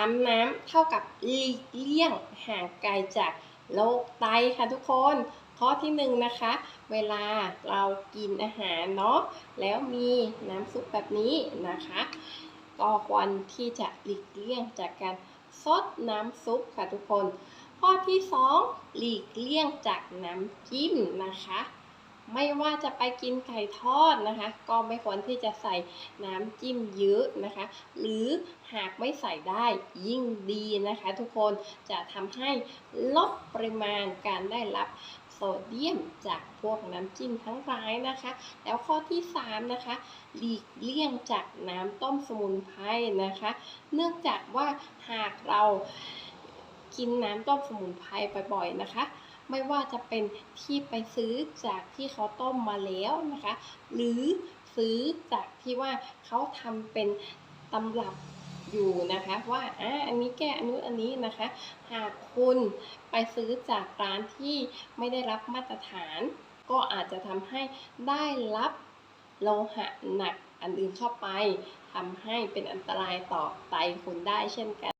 3 น้ำเท่ากับหลีกเลี่ยงห่างไกลจากโรคไตค่ะทุกคนข้อที่หนึ่งนะคะ เวลาเรากินอาหารเนาะแล้วมีน้ำซุปแบบนี้นะคะ ก็ควรที่จะหลีกเลี่ยงจากการซดน้ำซุปค่ะทุกคน ข้อที่ 2 หลีกเลี่ยงจากน้ำจิ้มนะคะ ไม่ว่าจะไปกินไก่ทอดนะคะ ก็ไม่ควรที่จะใส่น้ำจิ้มเยอะนะคะ หรือหากไม่ใส่ได้ยิ่งดีนะคะ ทุกคนจะทำให้ลดปริมาณการได้รับโซเดียมจากพวกน้ำจิ้มทั้งหลายนะคะ แล้วข้อที่3นะคะหลีกเลี่ยงจากน้ำต้มสมุนไพรนะคะ เนื่องจากว่าหากเรากินน้ำต้มสมุนไพรบ่อยๆนะคะ ไม่ว่าจะเป็นที่ไปซื้อจากที่เขาต้มมาแล้วนะคะ หรือซื้อจากที่ว่าเขาทำเป็นตำรับอยู่นะคะว่าอ่าอันนี้แก้อันนู้นอันนี้นะคะ หากคุณไปซื้อจากร้านที่ไม่ได้รับมาตรฐาน ก็อาจจะทำให้ได้รับโลหะหนักอันอื่นเข้าไปทำให้เป็นอันตรายต่อไตคุณได้เช่นกัน